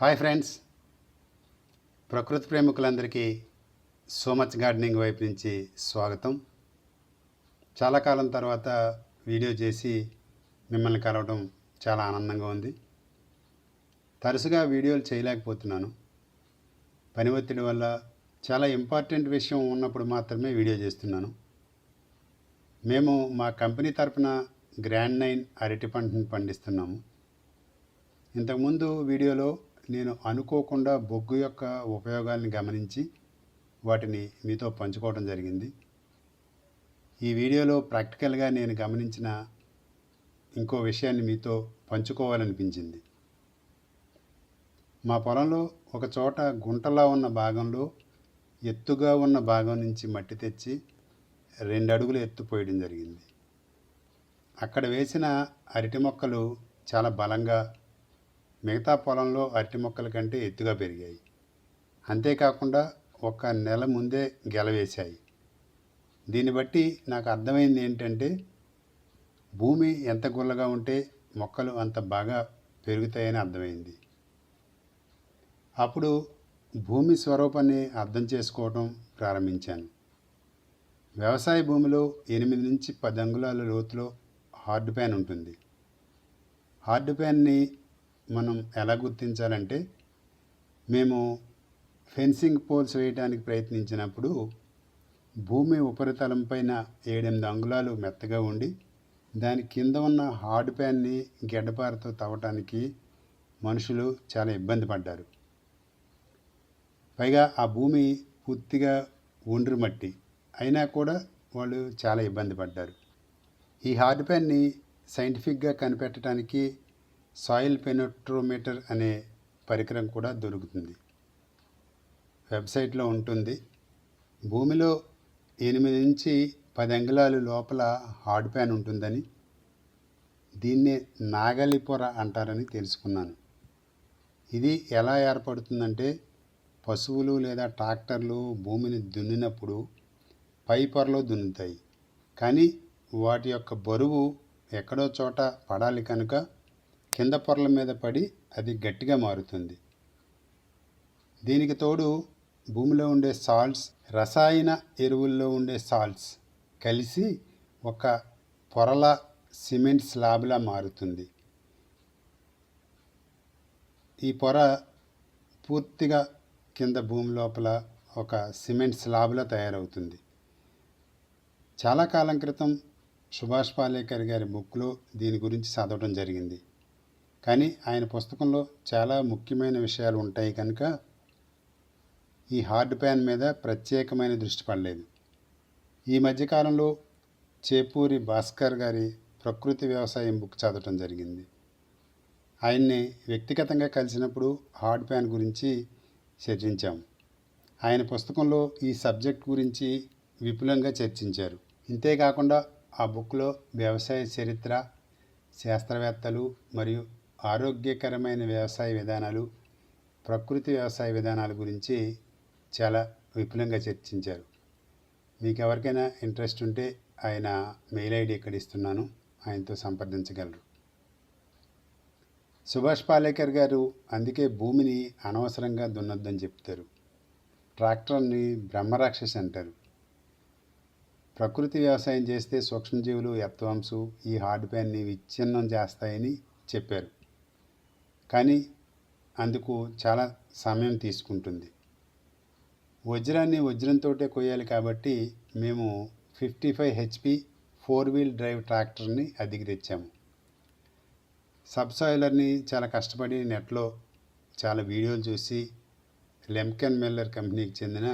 Hi friends. ప్రకృతి ప్రేమికులందరికీ so much gardening వైపు నుంచి స్వాగతం. చాలా కాలం తర్వాత వీడియో చేసి మిమ్మల్ని కలవడం చాలా ఆనందంగా ఉంది. తరచుగా వీడియోలు చేయలేకపోతున్నాను. పని ఒత్తిడి వల్ల చాలా ఇంపార్టెంట్ విషయం ఉన్నప్పుడు మాత్రమే వీడియో చేస్తున్నాను. మేము మా కంపెనీ తరపున గ్రాండ్ నైన్ అరటి పంటను పండిస్తున్నాము. ఇంతకుముందు వీడియోలో నేను అనుకోకుండా బొగ్గు యొక్క ఉపయోగాల్ని గమనించి వాటిని మీతో పంచుకోవడం జరిగింది. ఈ వీడియోలో ప్రాక్టికల్గా నేను గమనించిన ఇంకో విషయాన్ని మీతో పంచుకోవాలనిపించింది. మా పొలంలో ఒక చోట గుంటలా ఉన్న భాగంలో ఎత్తుగా ఉన్న భాగం నుంచి మట్టి తెచ్చి రెండు అడుగులు ఎత్తు పోయడం జరిగింది. అక్కడ వేసిన అరటి మొక్కలు చాలా బలంగా మిగతా పొలంలో అరటి మొక్కల కంటే ఎత్తుగా పెరిగాయి. అంతేకాకుండా ఒక నెల ముందే గెలవేశాయి. దీన్ని బట్టి నాకు అర్థమైంది ఏంటంటే భూమి ఎంత గుల్లగా ఉంటే మొక్కలు అంత బాగా పెరుగుతాయని అర్థమైంది. అప్పుడు భూమి స్వరూపాన్ని అర్థం చేసుకోవడం ప్రారంభించాను. వ్యవసాయ భూమిలో ఎనిమిది నుంచి పది అంగుళాల లోతులో హార్డ్ ప్యాన్ ఉంటుంది. హార్డ్ ప్యాన్ని మనం ఎలా గుర్తించాలంటే మేము ఫెన్సింగ్ పోల్స్ వేయడానికి ప్రయత్నించినప్పుడు భూమి ఉపరితలం పైన ఏడెనిమిది అంగుళాలు మెత్తగా ఉండి దాని కింద ఉన్న హార్డ్ ప్యాన్ని గడ్డపారతో తవ్వటానికి మనుషులు చాలా ఇబ్బంది పడ్డారు. పైగా ఆ భూమి పూర్తిగా ఒండ్రు మట్టి అయినా కూడా వాళ్ళు చాలా ఇబ్బంది పడ్డారు. ఈ హార్డ్ ప్యాన్ని సైంటిఫిక్గా కనిపెట్టడానికి సాయిల్ పెనోట్రోమీటర్ అనే పరికరం కూడా దొరుకుతుంది. వెబ్సైట్లో ఉంటుంది. భూమిలో ఎనిమిది నుంచి పది అంగుళాలు లోపల హార్డ్ ప్యాన్ ఉంటుందని దీన్నే నాగలి పొర అంటారని తెలుసుకున్నాను. ఇది ఎలా ఏర్పడుతుందంటే పశువులు లేదా ట్రాక్టర్లు భూమిని దున్నినప్పుడు పై పొరలో దున్నుతాయి. కానీ వాటి యొక్క బరువు ఎక్కడో చోట పడాలి కనుక కింద పొరల మీద పడి అది గట్టిగా మారుతుంది. దీనికి తోడు భూమిలో ఉండే సాల్ట్స్ రసాయన ఎరువుల్లో ఉండే సాల్ట్స్ కలిసి ఒక పొరల సిమెంట్ స్లాబ్లా మారుతుంది. ఈ పొర పూర్తిగా కింద భూమి లోపల ఒక సిమెంట్ స్లాబ్లా తయారవుతుంది. చాలా కాలం క్రితం సుభాష్ పాలేకర్ గారి బుక్లో దీని గురించి చదవడం జరిగింది. కానీ ఆయన పుస్తకంలో చాలా ముఖ్యమైన విషయాలు ఉంటాయి కనుక ఈ హార్డ్ ప్యాన్ మీద ప్రత్యేకమైన దృష్టి పడలేదు. ఈ మధ్యకాలంలో చేపూరి భాస్కర్ గారి ప్రకృతి వ్యవసాయం బుక్ చదవటం జరిగింది. ఆయన్ని వ్యక్తిగతంగా కలిసినప్పుడు హార్డ్ ప్యాన్ గురించి చర్చించాం. ఆయన పుస్తకంలో ఈ సబ్జెక్ట్ గురించి విపులంగా చర్చించారు. ఇంతేకాకుండా ఆ బుక్లో వ్యవసాయ చరిత్ర శాస్త్రవేత్తలు మరియు ఆరోగ్యకరమైన వ్యవసాయ విధానాలు ప్రకృతి వ్యవసాయ విధానాల గురించి చాలా విపులంగా చర్చించారు. మీకు ఎవరికైనా ఇంట్రెస్ట్ ఉంటే ఆయన మెయిల్ ఐడి ఇక్కడ ఇస్తున్నాను ఆయనతో సంప్రదించగలరు. సుభాష్ పాలేకర్ గారు అందుకే భూమిని అనవసరంగా దున్నొద్దని చెప్తారు. ట్రాక్టర్ని బ్రహ్మరాక్షసి అంటారు. ప్రకృతి వ్యవసాయం చేస్తే సూక్ష్మజీవులు ఎత్వాంసు ఈ హార్డ్ ప్యాన్ని విచ్ఛిన్నం చేస్తాయని చెప్పారు. కానీ అందుకు చాలా సమయం తీసుకుంటుంది. వజ్రాన్ని వజ్రంతో కొయ్యాలి కాబట్టి మేము fifty five HP four wheel drive ట్రాక్టర్ని అద్దెకి తెచ్చాము. సబ్సాయిలర్ని చాలా కష్టపడి నెట్లో చాలా వీడియోలు చూసి లెమ్కెన్ మిల్లర్ కంపెనీకి చెందిన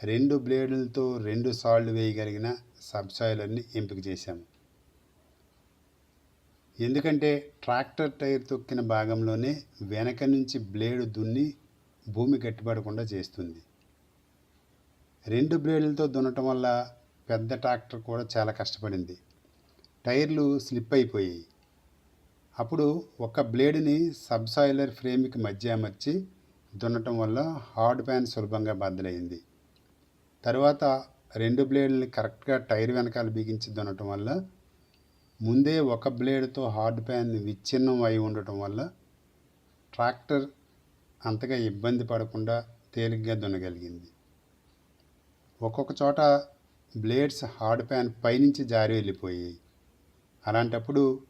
రెండు బ్లేడులతో రెండు సాల్ట్ వేయగలిగిన సబ్సాయిలర్ని ఎంపిక చేశాము. ఎందుకంటే ట్రాక్టర్ టైర్ తొక్కిన భాగంలోనే వెనక నుంచి బ్లేడు దున్ని భూమి గట్టిపడకుండా చేస్తుంది. రెండు బ్లేడులతో దున్నటం వల్ల పెద్ద ట్రాక్టర్ కూడా చాలా కష్టపడింది. టైర్లు స్లిప్ అయిపోయాయి. అప్పుడు ఒక బ్లేడుని సబ్సాయిలర్ ఫ్రేమ్కి మధ్య అమర్చి దున్నటం వల్ల హార్డ్ ప్యాన్ సులభంగా బద్దలైంది తర్వాత రెండు బ్లేడ్లని కరెక్ట్గా టైర్ వెనకాల బిగించి దున్నటం వల్ల ముందే ఒక బ్లేడ్తో హార్డ్ ప్యాన్ విచ్ఛిన్నం అయి ఉండటం వల్ల ట్రాక్టర్ అంతగా ఇబ్బంది పడకుండా తేలిగ్గా దున్నగలిగింది. ఒక్కొక్క చోట బ్లేడ్స్ హార్డ్ ప్యాన్ పైనుంచి జారి వెళ్ళిపోయాయి. అలాంటప్పుడు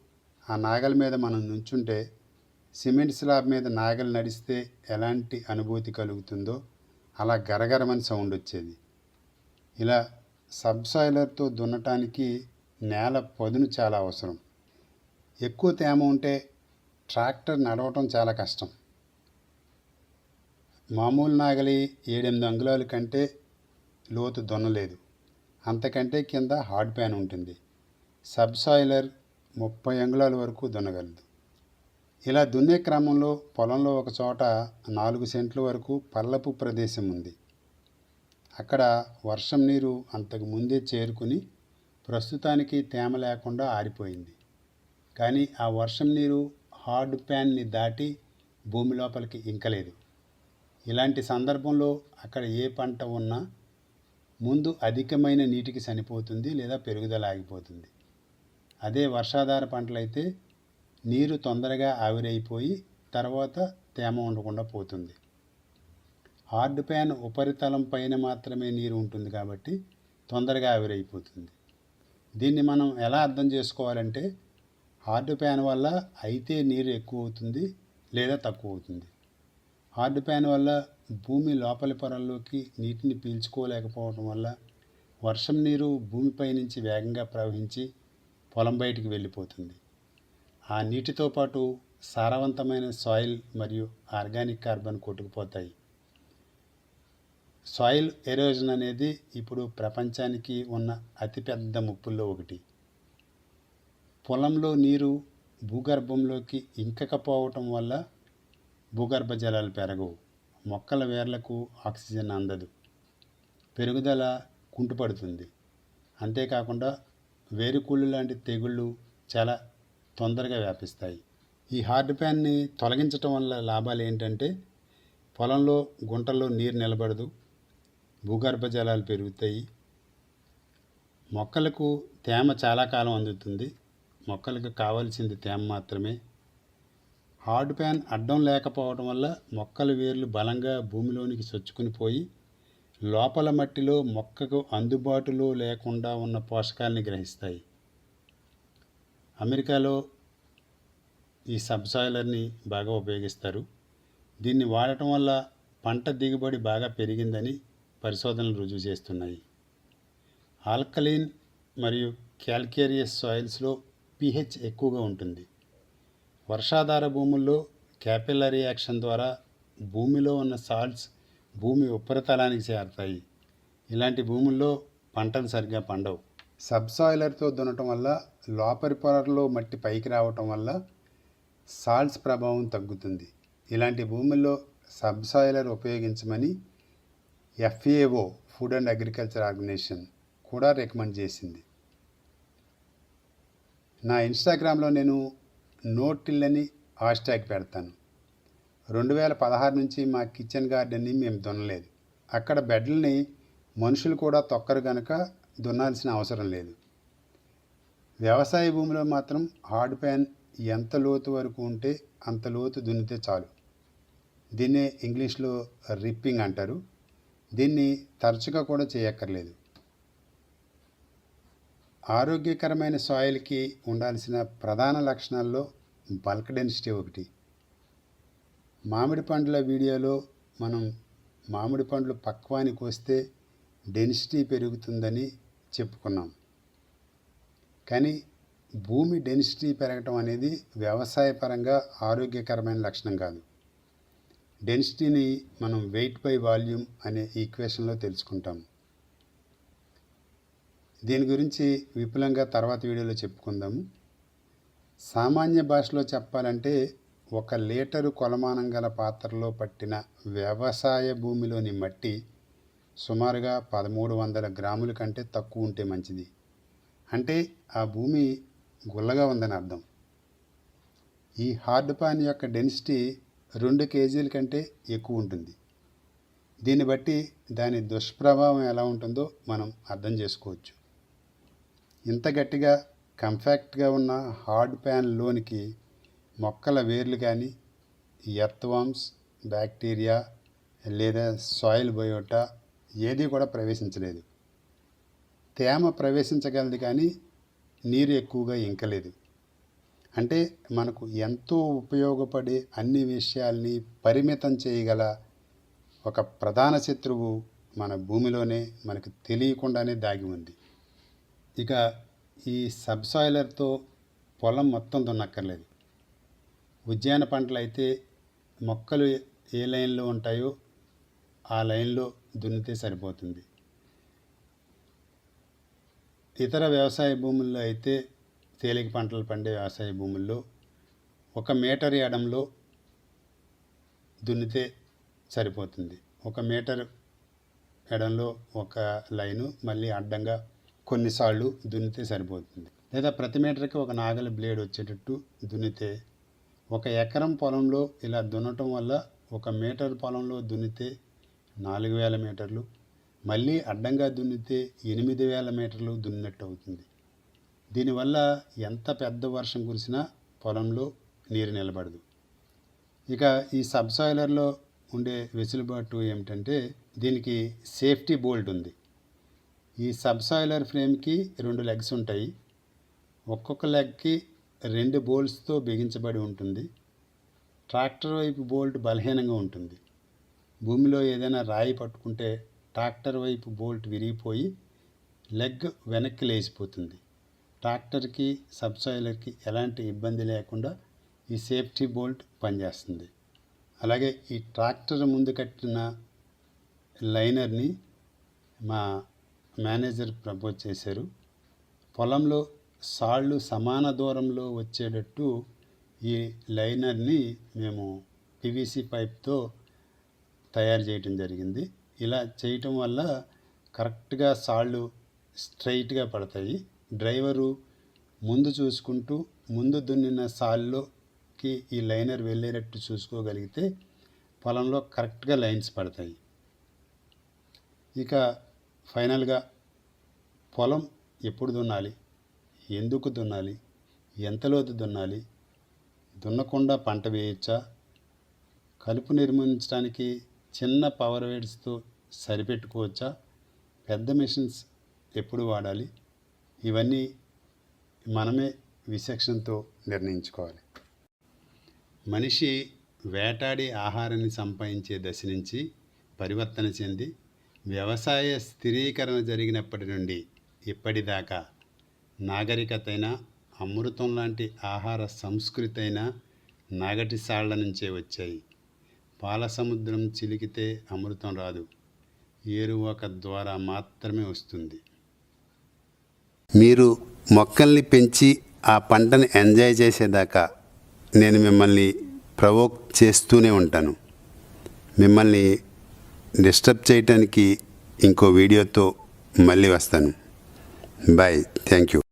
ఆ నాగల మీద మనం నుంచుంటే సిమెంట్ స్లాబ్ మీద నాగలు నడిస్తే ఎలాంటి అనుభూతి కలుగుతుందో అలా గరగరమని సౌండ్ వచ్చేది ఇలా సబ్సాయిలర్తో దున్నటానికి నేల పదును చాలా అవసరం. ఎక్కువ తేమ ఉంటే ట్రాక్టర్ నడవటం చాలా కష్టం. మామూలు నాగలి ఏడెనిమిది అంగుళాల కంటే లోతు దున్నలేదు. అంతకంటే కింద హార్డ్ ప్యాన్ ఉంటుంది. సబ్సాయిలర్ ముప్పై అంగుళాల వరకు దున్నగలదు. ఇలా దున్నే క్రమంలో పొలంలో ఒక చోట నాలుగు సెంట్ల వరకు పల్లపు ప్రదేశం ఉంది. అక్కడ వర్షం నీరు అంతకు ముందే చేరుకుని ప్రస్తుతానికి తేమ లేకుండా ఆరిపోయింది. కానీ ఆ వర్షం నీరు హార్డ్ ప్యాన్ని దాటి భూమి లోపలికి ఇంకలేదు. ఇలాంటి సందర్భంలో అక్కడ ఏ పంట ఉన్నా ముందు అధికమైన నీటికి చనిపోతుంది లేదా పెరుగుదల ఆగిపోతుంది. అదే వర్షాధార పంటలైతే నీరు తొందరగా ఆవిరైపోయి తర్వాత తేమ ఉండకుండా పోతుంది. హార్డ్ ప్యాన్ ఉపరితలం పైన మాత్రమే నీరు ఉంటుంది కాబట్టి తొందరగా ఆవిరైపోతుంది. దీన్ని మనం ఎలా అర్థం చేసుకోవాలంటే హార్డ్ ప్యాన్ వల్ల అయితే నీరు ఎక్కువ అవుతుంది లేదా తక్కువ అవుతుంది. హార్డ్ ప్యాన్ వల్ల భూమి లోపలి పొరల్లోకి నీటిని పీల్చుకోలేకపోవడం వల్ల వర్షం నీరు భూమిపై నుంచి వేగంగా ప్రవహించి పొలం బయటికి వెళ్ళిపోతుంది. ఆ నీటితో పాటు సారవంతమైన సాయిల్ మరియు ఆర్గానిక్ కార్బన్ కొట్టుకుపోతాయి. సాయిల్ ఎరోజన్ అనేది ఇప్పుడు ప్రపంచానికి ఉన్న అతిపెద్ద ముప్పుల్లో ఒకటి. పొలంలో నీరు భూగర్భంలోకి ఇంకకపోవటం వల్ల భూగర్భ జలాలు పెరగవు. మొక్కల వేర్లకు ఆక్సిజన్ అందదు. పెరుగుదల కుంటుపడుతుంది. అంతేకాకుండా వేరుకుళ్ళు లాంటి తెగుళ్ళు చాలా తొందరగా వ్యాపిస్తాయి. ఈ హార్డ్ ప్యాన్ని తొలగించటం వల్ల లాభాలు ఏంటంటే పొలంలో గుంటల్లో నీరు నిలబడదు. భూగర్భ జలాలు పెరుగుతాయి. మొక్కలకు తేమ చాలా కాలం అందుతుంది. మొక్కలకు కావాల్సింది తేమ మాత్రమే. హార్డ్ ప్యాన్ అడ్డం లేకపోవడం వల్ల మొక్కల వేర్లు బలంగా భూమిలోనికి చొచ్చుకుని పోయి లోపల మట్టిలో మొక్కకు అందుబాటులో లేకుండా ఉన్న పోషకాలని గ్రహిస్తాయి. అమెరికాలో ఈ సబ్సాయిలర్ని బాగా ఉపయోగిస్తారు. దీన్ని వాడటం వల్ల పంట దిగుబడి బాగా పెరిగిందని పరిశోధనలు రుజువు చేస్తున్నాయి. ఆల్కలీన్ మరియు క్యాల్కేరియస్ సాయిల్స్లో పిహెచ్ ఎక్కువగా ఉంటుంది. వర్షాధార భూముల్లో క్యాపిల్లరీ యాక్షన్ ద్వారా భూమిలో ఉన్న సాల్ట్స్ భూమి ఉపరితలానికి చేరతాయి. ఇలాంటి భూముల్లో పంటలు సరిగ్గా పండవు. సబ్సాయిలర్తో దున్నటం వల్ల లోపలి పొరలో మట్టి పైకి రావటం వల్ల సాల్ట్స్ ప్రభావం తగ్గుతుంది. ఇలాంటి భూముల్లో సబ్సాయిలర్ ఉపయోగించమని FAO food and agriculture organization కూడా రికమెండ్ చేసింది. నా ఇన్స్టాగ్రామ్లో నేను నోటిల్ అని హాష్ ట్యాగ్ పెడతాను. రెండు వేల పదహారు నుంచి మా కిచెన్ గార్డెన్ని మేము దున్నలేదు. అక్కడ బెడ్లని మనుషులు కూడా తొక్కరు కనుక దున్నాల్సిన అవసరం లేదు. వ్యవసాయ భూమిలో మాత్రం హార్డ్ ప్యాన్ ఎంత లోతు వరకు ఉంటే అంత లోతు దున్నితే చాలు. దీన్నే ఇంగ్లీష్లో రిప్పింగ్ అంటారు. దీన్ని తరచుగా కూడా చేయక్కర్లేదు. ఆరోగ్యకరమైన సాయిల్కి ఉండాల్సిన ప్రధాన లక్షణాల్లో బల్క్ డెన్సిటీ ఒకటి. మామిడి పండ్ల వీడియోలో మనం మామిడి పండ్లు పక్వానికి వస్తే డెన్సిటీ పెరుగుతుందని చెప్పుకున్నాం. కానీ భూమి డెన్సిటీ పెరగటం అనేది వ్యవసాయపరంగా ఆరోగ్యకరమైన లక్షణం కాదు. డెన్సిటీని మనం వెయిట్ బై వాల్యూమ్ అనే ఈక్వేషన్లో తెలుసుకుంటాం. దీని గురించి విపులంగా తర్వాత వీడియోలో చెప్పుకుందాము సామాన్య భాషలో చెప్పాలంటే ఒక లీటరు కొలమానం గల పాత్రలో పట్టిన వ్యవసాయ భూమిలోని మట్టి సుమారుగా పదమూడు వందల గ్రాముల కంటే తక్కువ ఉంటే మంచిది. అంటే ఆ భూమి గుల్లగా ఉందని అర్థం. ఈ హార్డ్ పాన్ యొక్క డెన్సిటీ రెండు కేజీల కంటే ఎక్కువ ఉంటుంది. దీన్ని బట్టి దాని దుష్ప్రభావం ఎలా ఉంటుందో మనం అర్థం చేసుకోవచ్చు. ఇంత గట్టిగా కంఫాక్ట్గా ఉన్న హార్డ్ ప్యాన్లోనికి మొక్కల వేర్లు కానీ ఎర్త్వామ్స్ బ్యాక్టీరియా లేదా సాయిల్ బయోటా ఏది కూడా ప్రవేశించలేదు. తేమ ప్రవేశించగలదు కానీ నీరు ఎక్కువగా ఇంకలేదు. అంటే మనకు ఎంతో ఉపయోగపడే అన్ని విషయాల్ని పరిమితం చేయగల ఒక ప్రధాన శత్రువు మన భూమిలోనే మనకు తెలియకుండానే దాగి ఉంది. ఇక ఈ సబ్సాయిలర్తో పొలం మొత్తం దున్నక్కర్లేదు. ఉద్యాన పంటలు అయితే మొక్కలు ఏ లైన్లో ఉంటాయో ఆ లైన్లో దున్నితే సరిపోతుంది. ఇతర వ్యవసాయ భూముల్లో అయితే తేలిక పంటలు పండే వ్యవసాయ భూముల్లో ఒక మీటర్ ఎడంలో దున్నితే సరిపోతుంది. ఒక మీటర్ ఎడంలో ఒక లైను మళ్ళీ అడ్డంగా కొన్నిసార్లు దున్నితే సరిపోతుంది. లేదా ప్రతి మీటర్కి ఒక నాగల బ్లేడ్ వచ్చేటట్టు దున్నితే ఒక ఎకరం పొలంలో ఇలా దున్నటం వల్ల ఒక మీటర్ పొలంలో దున్నితే నాలుగు వేల మీటర్లు మళ్ళీ అడ్డంగా దున్నితే ఎనిమిది వేల మీటర్లు దున్నినట్టు అవుతుంది. దీనివల్ల ఎంత పెద్ద వర్షం కురిసినా పొలంలో నీరు నిలబడదు. ఇక ఈ సబ్సాయిలర్లో ఉండే వెసులుబాటు ఏమిటంటే దీనికి సేఫ్టీ బోల్ట్ ఉంది. ఈ సబ్సాయిలర్ ఫ్రేమ్కి రెండు లెగ్స్ ఉంటాయి. ఒక్కొక్క లెగ్కి రెండు బోల్ట్స్తో బిగించబడి ఉంటుంది. ట్రాక్టర్ వైపు బోల్ట్ బలహీనంగా ఉంటుంది. భూమిలో ఏదైనా రాయి పట్టుకుంటే ట్రాక్టర్ వైపు బోల్ట్ విరిగిపోయి లెగ్ వెనక్కి లేచిపోతుంది. ట్రాక్టర్కి సబ్సాయిలర్కి ఎలాంటి ఇబ్బంది లేకుండా ఈ సేఫ్టీ బోల్ట్ పనిచేస్తుంది. అలాగే ఈ ట్రాక్టర్ ముందు కట్టిన లైనర్ని మా మేనేజర్ ప్రపోజ్ చేశారు. పొలంలో సాళ్ళు సమాన దూరంలో వచ్చేటట్టు ఈ లైనర్ని మేము పివిసి పైప్తో తయారు చేయటం జరిగింది. ఇలా చేయటం వల్ల కరెక్ట్గా సాళ్ళు స్ట్రైట్గా పడతాయి. డ్రైవరు ముందు చూసుకుంటూ ముందు దున్నిన సాల్లోకి ఈ లైనర్ వెళ్ళేటట్టు చూసుకోగలిగితే పొలంలో కరెక్ట్గా లైన్స్ పడతాయి. ఇక ఫైనల్గా పొలం ఎప్పుడు దున్నాలి? ఎందుకు దున్నాలి? ఎంత లోతు దున్నాలి? దున్నకుండా పంట వేయచ్చా? కలుపు నిర్మించడానికి చిన్న పవర్ వేడ్స్తో సరిపెట్టుకోవచ్చా? పెద్ద మిషన్స్ ఎప్పుడు వాడాలి? ఇవన్నీ మనమే విచక్షణతో నిర్ణయించుకోవాలి. మనిషి వేటాడి ఆహారాన్ని సంపాదించే దశ నుంచి పరివర్తన చెంది వ్యవసాయ స్థిరీకరణ జరిగినప్పటి నుండి ఇప్పటిదాకా నాగరికతైన అమృతం లాంటి ఆహార సంస్కృతి అయినా నాగటి సాళ్ళ నుంచే వచ్చాయి. పాల సముద్రం చిలికితే అమృతం రాదు. ఏరువాక ద్వారా మాత్రమే వస్తుంది. మీరు మొక్కల్ని పెంచి ఆ పంటని ఎంజాయ్ చేసేదాకా నేను మిమ్మల్ని ప్రవోక్ చేస్తూనే ఉంటాను. మిమ్మల్ని డిస్టర్బ్ చేయటానికి ఇంకో వీడియోతో మళ్ళీ వస్తాను. బాయ్. Thank you.